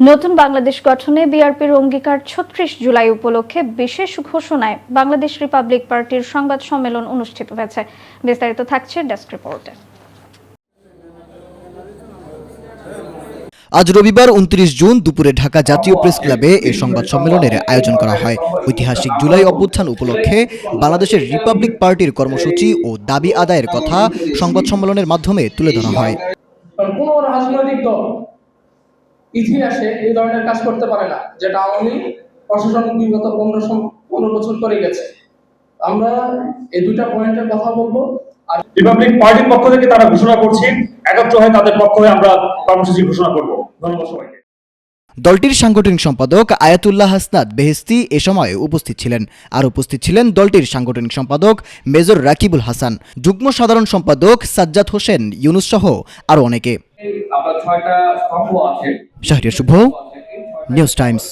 নতুন বাংলাদেশ গঠনে বিআরপির অঙ্গীকার ছত্রিশ জুলাই উপলক্ষে বিশেষ ঘোষণায় বাংলাদেশ রিপাবলিক পার্টির সংবাদ সম্মেলন অনুষ্ঠিত হয়েছে। বিস্তারিত থাকছে ডেস্ক রিপোর্টে। আজ রবিবার উনত্রিশ জুন দুপুরে ঢাকা জাতীয় প্রেস ক্লাবে এই সংবাদ সম্মেলনের আয়োজন করা হয়। ঐতিহাসিক জুলাই অভ্যুত্থান উপলক্ষে বাংলাদেশের রিপাবলিক পার্টির কর্মসূচি ও দাবি আদায়ের কথা সংবাদ সম্মেলনের মাধ্যমে তুলে ধরা হয়। কোনো রাজনৈতিক দল ইতিহাসে এই ধরনের কাজ করতে পারে না, যেটা আওয়ামী প্রশাসন বিগত পনেরো পনেরো বছর করে গেছে। আমরা এই দুইটা পয়েন্টের কথা বলব আর রিপাবলিক পার্টির পক্ষ থেকে তারা ঘোষণা করছেন একত্র হয়ে তাদের পক্ষ হয়ে আমরা কর্মসূচি ঘোষণা করব। ধন্যবাদ সবাইকে। দলটির সাংগঠনিক সম্পাদক আয়াতুল্লাহ হাসনাদ বেহেস্তি এ সময় উপস্থিত ছিলেন। আর উপস্থিত ছিলেন দলটির সাংগঠনিক সম্পাদক মেজর রাকিবুল হাসান যুগ্ম সাধারণ সম্পাদক সাজ্জাদ হোসেন ইউনুস সহ আরও অনেকে। Shahriar Shuvo News Times.